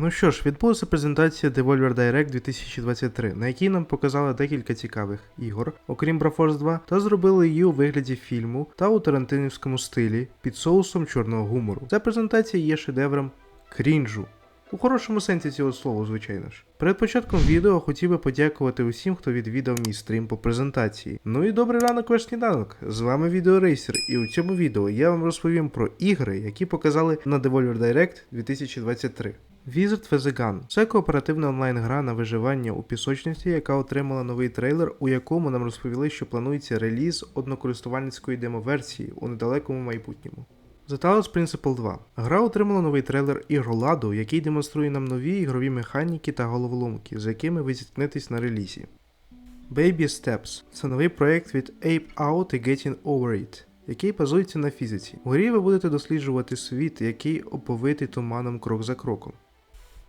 Ну що ж, відбулася презентація Devolver Direct 2023, на якій нам показали декілька цікавих ігор, окрім Braforce 2, та зробили її у вигляді фільму та у тарантинівському стилі під соусом чорного гумору. Ця презентація є шедевром крінжу. У хорошому сенсі цього слова, звичайно ж. Перед початком відео хотів би подякувати усім, хто відвідав мій стрім по презентації. Ну і добрий ранок ваш сніданок. З вами Відеорейсер, і у цьому відео я вам розповім про ігри, які показали на Devolver Direct 2023. Wizard with a Gun – це кооперативна онлайн-гра на виживання у пісочниці, яка отримала новий трейлер, у якому нам розповіли, що планується реліз однокористувальницької демоверсії у недалекому майбутньому. The Talos Principle 2. Гра отримала новий трейлер ігроладу, який демонструє нам нові ігрові механіки та головоломки, з якими ви зіткнетесь на релізі. Baby Steps це новий проєкт від Ape Out і Getting Over It, який базується на фізиці. У грі ви будете досліджувати світ, який оповитий туманом крок за кроком.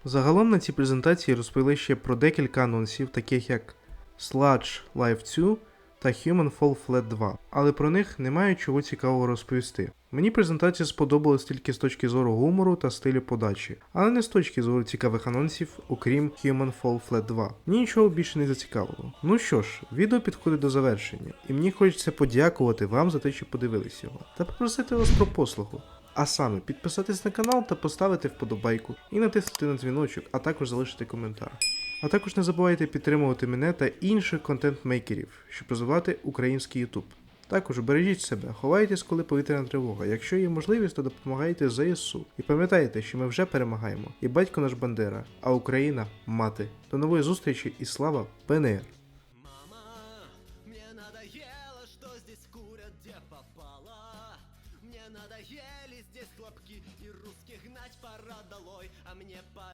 Загалом на цій презентації розповіли ще про декілька анонсів, таких як Sludge Live 2 та Human Fall Flat 2, але про них немає чого цікавого розповісти. Мені презентація сподобалась тільки з точки зору гумору та стилю подачі, але не з точки зору цікавих анонсів, окрім Human Fall Flat 2. Мені нічого більше не зацікавило. Ну що ж, відео підходить до завершення, і мені хочеться подякувати вам за те, що подивились його, та попросити вас про послугу. А саме підписатись на канал та поставити вподобайку і натиснути на дзвіночок, а також залишити коментар. А також не забувайте підтримувати мене та інших контент-мейкерів, щоб розвивати український YouTube. Також бережіть себе, ховайтесь, коли повітряна тривога. Якщо є можливість, то допомагайте ЗСУ. І пам'ятайте, що ми вже перемагаємо. І батько наш Бандера, а Україна мати. До нової зустрічі і слава ПНР! надоели здесь хлопки И русских гнать пора долой, а мне пора